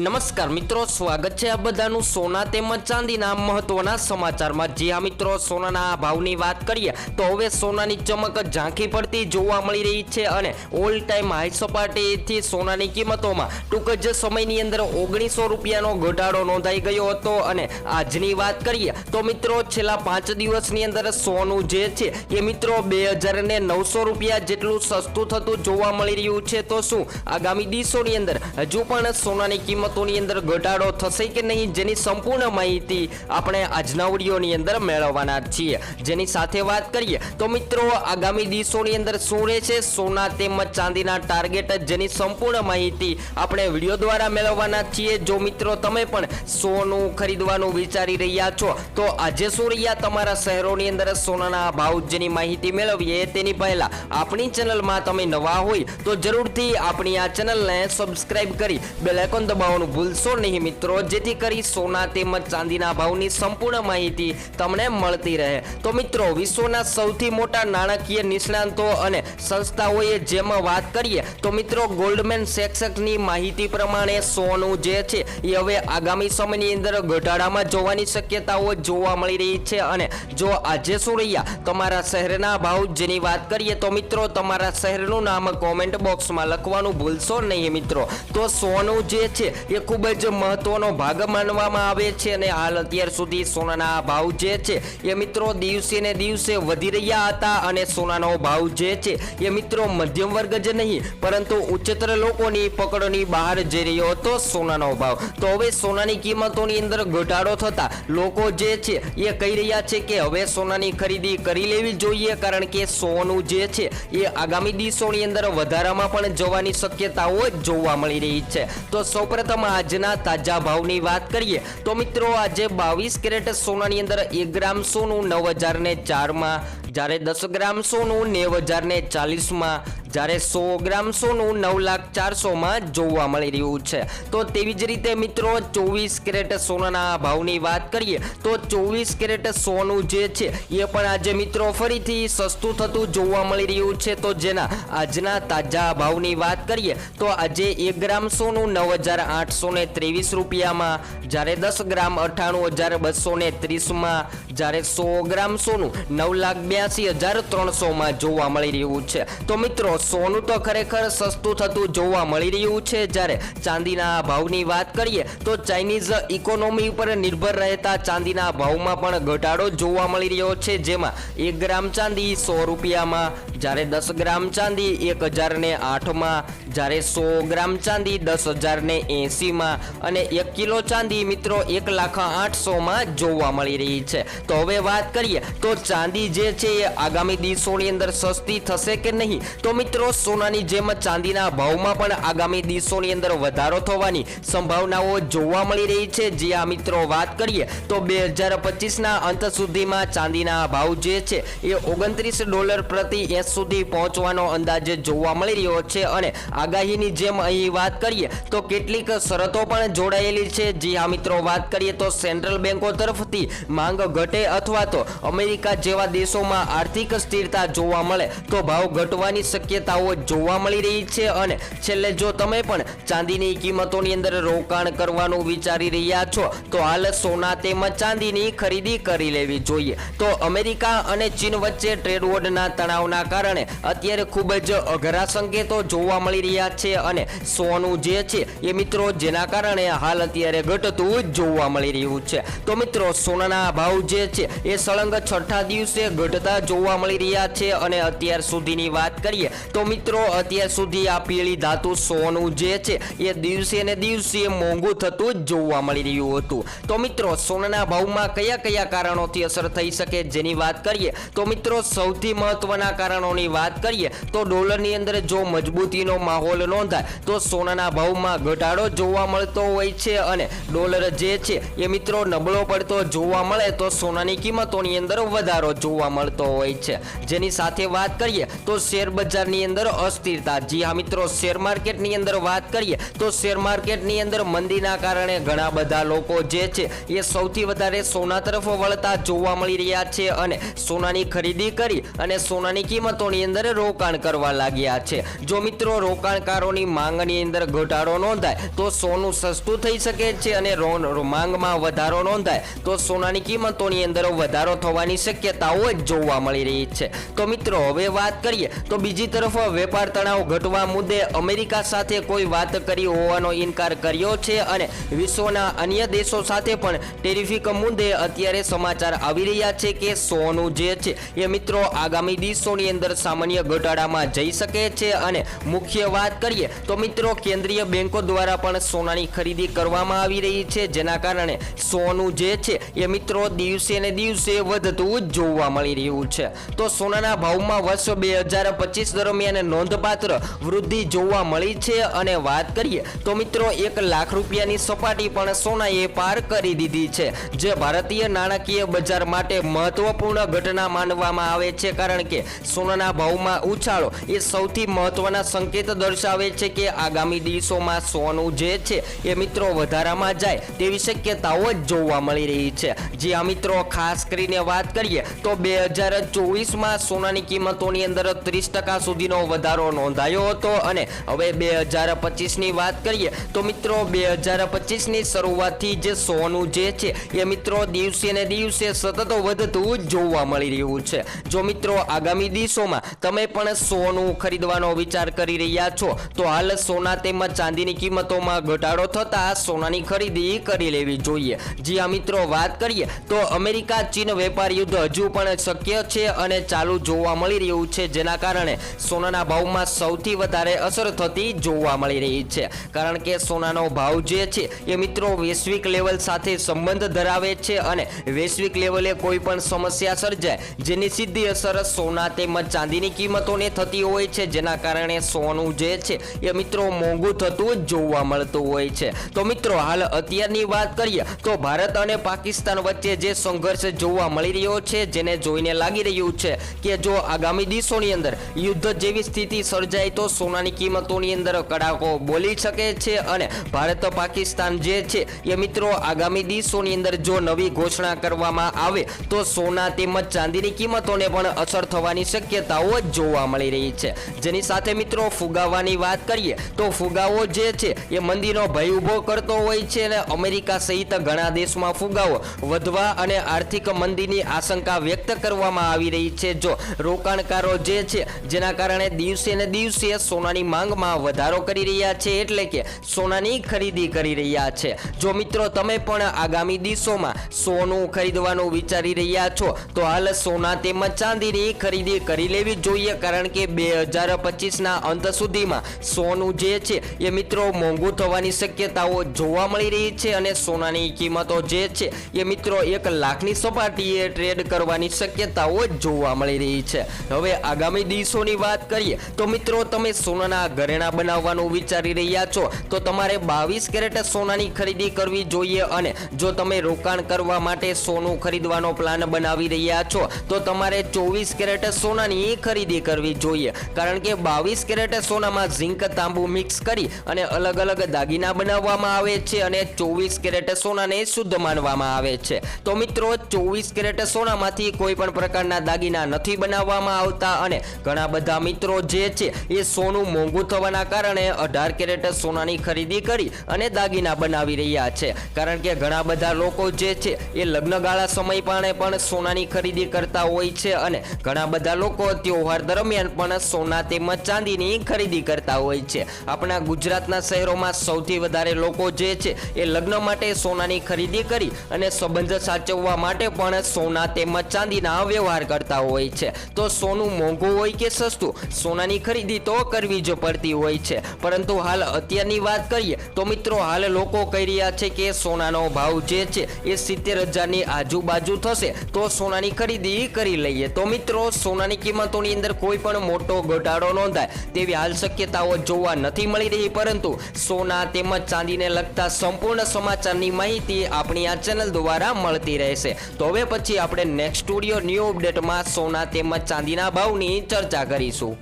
નમસ્કાર મિત્રો, સ્વાગત છે આ બધાનું સોના તેમજ ચાંદીના મહત્વના સમાચારમાં. જે આ મિત્રો, સોનાના ભાવની વાત કરીએ તો હવે સોનાની ચમક ઝાંખી પડતી જોવા મળી રહી છે અને ઓલ ટાઈમ હાઈ સપાટીથી સોનાની કિંમતોમાં ટૂંક જ સમયની અંદર ઓગણીસો રૂપિયાનો ઘટાડો નોંધાઈ ગયો હતો. અને આજની વાત કરીએ તો મિત્રો, છેલ્લા પાંચ દિવસની અંદર સોનું જે છે એ મિત્રો બે હજાર ને નવસો રૂપિયા જેટલું સસ્તું થતું જોવા મળી રહ્યું છે. તો શું આગામી દિવસોની અંદર હજુ પણ સોનાની કિંમતોની અંદર ઘટાડો થશે કે નહીં જેની સંપૂર્ણ માહિતી આપણે આજના વિડીયોની અંદર મેળવવાના છીએ. જેની સાથે વાત કરીએ તો મિત્રો, આગામી દિવસોની અંદર શું રહેશે? સોના તેમજ ચાંદીના ટાર્ગેટ જેની સંપૂર્ણ માહિતી આપણે વીડિયો દ્વારા મેળવવાના છીએ. જો મિત્રો, તમે પણ સોનું ખરીદવાનું વિચારી રહ્યા છો, તો આજે શું રહ્યા? તમારા શહેરોની અંદર સોનાના ભાવ જેની માહિતી મેળવીએ તેની પહેલા આપણી ચેનલમાં તમે નવા હોય તો જરૂરથી આપણી આ ચેનલને સબસ્ક્રાઇબ કરી બેલ આઇકોન દબાવવાનું ભૂલશો નહીં મિત્રો. જેથી કરી સોના તેમજ ચાંદીના ભાવની સંપૂર્ણ માહિતી તમને મળતી રહે. તો મિત્રો, વિશ્વના સૌથી મોટા નાણાકીય નિષ્ણાંતો અને સંસ્થાઓએ જેમાં વાત કરીએ, તો મિત્રો, ગોલ્ડમેન સેક્સની માહિતી પ્રમાણે સોનું જે છે, એ હવે આગામી સમયની અંદર ઘટાડામાં જોવાની શક્યતાઓ જોવા મળી રહી છે અને જો આજે શું રહ્યા, તમારા શહેરના ભાવ જેની વાત કરીએ, તો મિત્રો, તમારા શહેરનું નામ કોમેન્ટ બોક્સમાં લખવાનું ભૂલશો નહીં મિત્રો. તો સોનું જે છે એ ખૂબ જ મહત્વનો ભાગ માનવામાં આવે છે અને હાલ અત્યાર સુધી સોનાના ભાવ જે છે, એ મિત્રો દિવસે ને દિવસે વધી રહ્યા હતા અને સોનાનો ભાવ જે છે, એ મિત્રો મધ્યમ વર્ગ જ નહીં, પરંતુ ઉચ્ચતર લોકોની પકડની બહાર જઈ રહ્યો હતો સોનાનો ભાવ. તો હવે સોનાની કિંમતોની અંદર ઘટાડો થતા લોકો જે છે, એ કહી રહ્યા છે કે હવે સોનાની ખરીદી કરી લેવી જોઈએ, કારણ કે સોનું જે છે, એ આગામી દિવસોની અંદર વધારામાં પણ જવાની શક્યતાઓ જોવા મળી રહી છે. તો સૌપ્રથમ આજના તાજા ભાવની વાત કરીએ તો મિત્રો આજે બાવીસ કેરેટ સોનાની અંદર એક ગ્રામ સોનું, નવ હજાર ને ચારમાં જ્યારે દસ ગ્રામ સોનું, નેવ હજાર ને ચાલીસમાં જ્યારે સો ગ્રામ સોનું નવ લાખ ચારસોમાં જોવા મળી રહ્યું છે. તો તેવી જ રીતે મિત્રો ચોવીસ કેરેટ સોનાના ભાવની વાત કરીએ, તો ચોવીસ કેરેટ સોનું જે છે, એ પણ આજે મિત્રો ફરીથી સસ્તું થતું જોવા મળી રહ્યું છે. તો જેના આજના તાજા ભાવની વાત કરીએ, તો આજે એક ગ્રામ સોનું નવ હજાર આઠસો ને ત્રેવીસ રૂપિયામાં, જ્યારે દસ ગ્રામ અઠ્ઠાણું હજાર બસો ને ત્રીસમાં, જ્યારે સો ગ્રામ સોનું નવ લાખ બ્યાસી હજાર ત્રણસોમાં જોવા મળી રહ્યું છે. તો મિત્રો સોનું તો ખરેખર સસ્તું થતું જોવા મળી રહ્યું છે. જ્યારે ચાંદીના ભાવની વાત કરીએ, તો ચાઇનીઝ ઇકોનોમી ઉપર નિર્ભર રહેતા ચાંદીના ભાવમાં પણ ઘટાડો જોવા મળી રહ્યો છે. જેમાં એક ગ્રામ ચાંદી સો રૂપિયામાં, જ્યારે દસ ગ્રામ ચાંદી એક હજારને આઠમાં, જ્યારે સો ગ્રામ ચાંદી દસ હજારને એંસીમાં અને એક કિલો ચાંદી મિત્રો એક લાખ આઠસોમાં જોવા મળી રહી છે. તો હવે વાત કરીએ, તો ચાંદી જે છે એ આગામી દિવસોની અંદર સસ્તી થશે કે નહીં? તો મિત્રો સોનાની જેમ ચાંદીના ભાવમાં પણ આગામી દિવસોની અંદર વધારો થવાની સંભાવનાઓ જોવા મળી રહી છે. જે આ મિત્રો વાત કરીએ, તો બે હજાર પચીસના અંત સુધીમાં ચાંદીના ભાવ જે છે, એ ઓગણત્રીસ ડોલર પ્રતિ એસ સુધી પહોંચવાનો અંદાજ જોવા મળી રહ્યો છે. અને આગાહીની જેમ અહીં વાત કરીએ, તો કેટલીક શરતો પણ જોડાયેલી છે. જે આ મિત્રો, વાત કરીએ, તો સેન્ટ્રલ બેન્કો તરફથી માંગ ઘટે અથવા તો અમેરિકા જેવા દેશોમાં આર્થિક સ્થિરતા જોવા મળે, તો ભાવ ઘટવાની શક્યતાઓ જોવા મળી રહી છે અને છેલ્લે જો તમે પણ ચાંદીની કિંમતોની અંદર રોકાણ કરવાનું વિચારી રહ્યા છો, તો હાલ સોના તેમજ ચાંદીની ખરીદી કરી લેવી જોઈએ. તો અમેરિકા અને ચીન વચ્ચે ટ્રેડ વોરના તણાવના કારણે અત્યારે ખૂબ જ અઘરા સંકેતો જોવા મળી રહ્યા છે અને સોનું જે છે એ મિત્રો જેના કારણે હાલ અત્યારે ઘટતું જોવા મળી રહ્યું છે. તો મિત્રો, સોનાના ભાવ જે છે એ સળંગ છઠ્ઠા દિવસે ઘટતા જોવા મળી રહ્યા છે અને અત્યાર સુધીની વાત કરીએ તો મિત્રો, અત્યાર સુધી આ પીળી ધાતુ સોનું જે છે, એ દિવસે ને દિવસે મોંઘું થતું જ જોવા મળી રહ્યું હતું. તો મિત્રો, સોનાના ભાવમાં કયા કયા કારણોથી અસર થઈ શકે જેની વાત કરીએ, તો મિત્રો, સૌથી મહત્વના કારણોની વાત કરીએ, તો ડોલરની અંદર જો મજબૂતીનો માહોલ નોંધાય, તો સોનાના ભાવમાં ઘટાડો જોવા મળતો હોય છે અને ડોલર જે છે, એ મિત્રો નબળો પડતો જોવા મળે, તો સોનાની કિંમતોની અંદર વધારો જોવા મળતો હોય છે. જેની સાથે વાત કરીએ, તો શેર બજારની બજારની અંદર અસ્થિરતા. જી હા મિત્રો શેર માર્કેટની અંદર વાત કરીએ તો શેર માર્કેટની અંદર મંદીના કારણે ઘણા બધા લોકો જે છે એ સૌથી વધારે સોના તરફ વળતા જોવા મળી રહ્યા છે અને સોનાની ખરીદી કરી અને સોનાની કિંમતોની અંદર રોકાણ કરવા લાગ્યા છે. જો મિત્રો, રોકાણકારોની માંગની અંદર ઘટાડો નોંધાય, તો સોનું સસ્તું થઈ શકે છે અને માંગમાં વધારો નોંધાય, તો સોનાની કિંમતોની અંદર વધારો થવાની શક્યતાઓ જ જોવા મળી રહી છે. તો મિત્રો, હવે વાત કરીએ તો બીજી તરફ વેપાર તણાવ ઘટવા મુદ્દે અમેરિકા સાથે કોઈ વાત કરી હોવાનો ઇનકાર કર્યો છે અને વિશ્વના અન્ય દેશો સાથે પણ ટેરિફિક મુદ્દે અત્યારે સમાચાર આવી રહ્યા છે કે સોનું જે છે એ મિત્રો આગામી દિવસોની અંદર સામાન્ય ઘટાડામાં જઈ શકે છે અને મુખ્ય વાત કરીએ તો મિત્રો કેન્દ્રીય બેંકો દ્વારા પણ સોનાની ખરીદી કરવામાં આવી રહી છે, જેના કારણે સોનું જે છે એ મિત્રો દિવસે ને દિવસે વધતું જોવા મળી રહ્યું છે. તો સોનાના ભાવમાં વર્ષ બે હજાર પચીસ દરમિયાન નોંધપાત્ર વૃદ્ધિ જોવા મળી છે અને વાત કરીએ તો મિત્રો એક લાખ રૂપિયાની સપાટી પણ સોનાએ પાર કરી દીધી છે, જે ભારતીય નાણાકીય બજાર માટે મહત્વપૂર્ણ ઘટના માનવામાં આવે છે, કારણ કે સોનાના ભાવમાં ઉછાળો એ સૌથી મહત્વના સંકેત દર્શાવે છે કે આગામી દિવસોમાં સોનું જે છે એ મિત્રો વધારામાં જાય તેવી શક્યતાઓ જ જોવા મળી રહી છે. જે આ મિત્રો, ખાસ કરીને વાત કરીએ તો બે હજાર ચોવીસમાં સોનાની કિંમતોની અંદર ત્રીસ ટકા સુધીનો વધારો નોંધાયો હતો. અને હવે બે હજાર પચીસની વાત કરીએ તો મિત્રો, બે હજાર પચીસની શરૂઆતથી જે સોનું જે છે, એ મિત્રો દિવસે ને દિવસે સતત વધતું જોવા મળી રહ્યું છે. જો મિત્રો, આગામી દિવસોમાં તમે પણ સોનું ખરીદવાનો વિચાર કરી રહ્યા છો, તો હાલ સોના તેમજ ચાંદીની કિંમતોમાં ઘટાડો થતા સોનાની ખરીદી કરી લેવી જોઈએ. જી આ મિત્રો, વાત કરીએ તો અમેરિકા ચીન વેપાર યુદ્ધ હજુ પણ શક્ય છે અને ચાલુ જોવા મળી રહ્યું છે. જેના કારણે સોનાના ભાવમાં સૌથી વધારે અસર થતી જોવા મળી રહી છે. કારણ કે સોનાનો ભાવ જે છે એ મિત્રો વૈશ્વિક લેવલ સાથે સંબંધ ધરાવે છે અને વૈશ્વિક લેવલે કોઈ પણ સમસ્યા સર્જાય, જેની સીધી અસર સોના તેમજ ચાંદીની કિંમતોને થતી હોય છે. જેના કારણે સોનું જે છે એ મિત્રો મોંઘું થતું જોવા મળતું હોય છે. તો મિત્રો, હાલ અત્યારની વાત કરીએ તો ભારત અને પાકિસ્તાન વચ્ચે જે સંઘર્ષ જોવા મળી રહ્યો છે, જેને જોઈને લાગી રહ્યું છે કે જો આગામી દિવસોની અંદર યુદ્ધ જેવી સ્થિતિ સર્જાય તો સોનાની કિંમતોની અંદર કડાકો બોલી શકે છે અને ભારત પાકિસ્તાન જે છે એ મિત્રો આગામી દિવસોની અંદર જો નવી ઘોષણા કરવામાં આવે તો સોના તેમજ ચાંદીની કિંમતોને પણ અસર થવાની શક્યતાઓ જોવા મળી રહી છે. જેની સાથે મિત્રો ફુગાવાની વાત કરીએ તો ફુગાવો જે છે એ મંદીનો ભય ઊભો કરતો હોય છે અને અમેરિકા સહિત ઘણા દેશમાં ફુગાવો વધવા અને આર્થિક મંદીની આશંકા વ્યક્ત કરવામાં આવી રહી છે. જો રોકાણકારો જે છે જેના કારણે દિવસે ને દિવસે સોનાની માંગમાં વધારો કરી રહ્યા છે, એટલે કે સોનાની ખરીદી કરી રહ્યા છે. જો મિત્રો તમે પણ આગામી દિવસોમાં સોનું ખરીદવાનું વિચારી રહ્યા છો, તો હાલ સોના તેમજ ચાંદીની ખરીદી કરી લેવી જોઈએ, કારણ કે બે હજાર પચીસના અંત સુધીમાં સોનું જે છે, એ મિત્રો મોંઘું થવાની શક્યતાઓ જોવા મળી રહી છે અને સોનાની કિંમતો જે છે, એ મિત્રો એક લાખની સપાટીએ ટ્રેડ કરવાની શક્યતાઓ જોવા મળી રહી છે. હવે આગામી દિવસોની વાત કરીએ, તો મિત્રો તમે સોનાના ઘરેણા બનાવવાનું વિચારી રહ્યા છો, તો તમારે બાવીસ કેરેટ સોનાની ખરીદી કરવી જોઈએ અને જો તમે રોકાણ કરવા માટે સોનું ખરીદવાનો પ્લાન બનાવી રહ્યા છો, તો તમારે ચોવીસ કેરેટ સોનાની ખરીદી કરવી જોઈએ. કારણ કે બાવીસ કેરેટ સોનામાં ઝીંક તાંબુ મિક્સ કરી અને અલગ અલગ દાગીના બનાવવામાં આવે છે અને ચોવીસ કેરેટ સોનાને શુદ્ધ માનવામાં આવે છે. તો મિત્રો, ચોવીસ કેરેટ સોનામાંથી કોઈ પણ પ્રકારના દાગીના નથી બનાવવામાં આવતા અને ઘણા બધા મિત્રો જે છે એ સોનું મોંઘું થવાના કારણે અઢાર કેરેટ સોનાની ખરીદી કરી અને દાગીના બનાવી રહ્યા છે. કારણ કે ઘણા બધા લોકો જે છે એ લગ્નગાળા સમય પાણે પણ સોનાની ખરીદી કરતા હોય છે અને ઘણા બધા લોકો તહેવાર દરમિયાન પણ સોના તેમજ ચાંદીની ખરીદી કરતા હોય છે. આપણા ગુજરાતના શહેરોમાં સૌથી વધારે લોકો જે છે એ લગ્ન માટે સોનાની ખરીદી કરી અને સંબંધ સાચવવા માટે પણ સોના તેમજ ચાંદીના વ્યવહાર કરતા હોય છે. તો સોનું મોંઘું હોય કે સસ્તું સોનાની ખરીદી તો કરવી જ પડતી હોય છે. પરંતુ હાલ અત્યારની વાત કરીએ તો મિત્રો હાલ લોકો કહી રહ્યા છે કે સોનાનો ભાવ જે છે એ સિત્તેર હજારની આજુબાજુ થશે. તો સોનાની ખરીદી કરી લઈએ. તો મિત્રો સોનાની કિંમતોની અંદર કોઈ પણ મોટો ઘટાડો નોંધાય તેવી હાલ શક્યતાઓ જોવા નથી મળી રહી. પરંતુ સોના તેમજ ચાંદીને લગતા સંપૂર્ણ સમાચારની માહિતી આપણી આ ચેનલ દ્વારા મળતી રહેશે. તો હવે પછી આપણે નેક્સ્ટ સ્ટુડિયો ન્યૂ અપડેટમાં સોના તેમજ ચાંદીના ભાવની ચર્ચા કરીશું. Sul.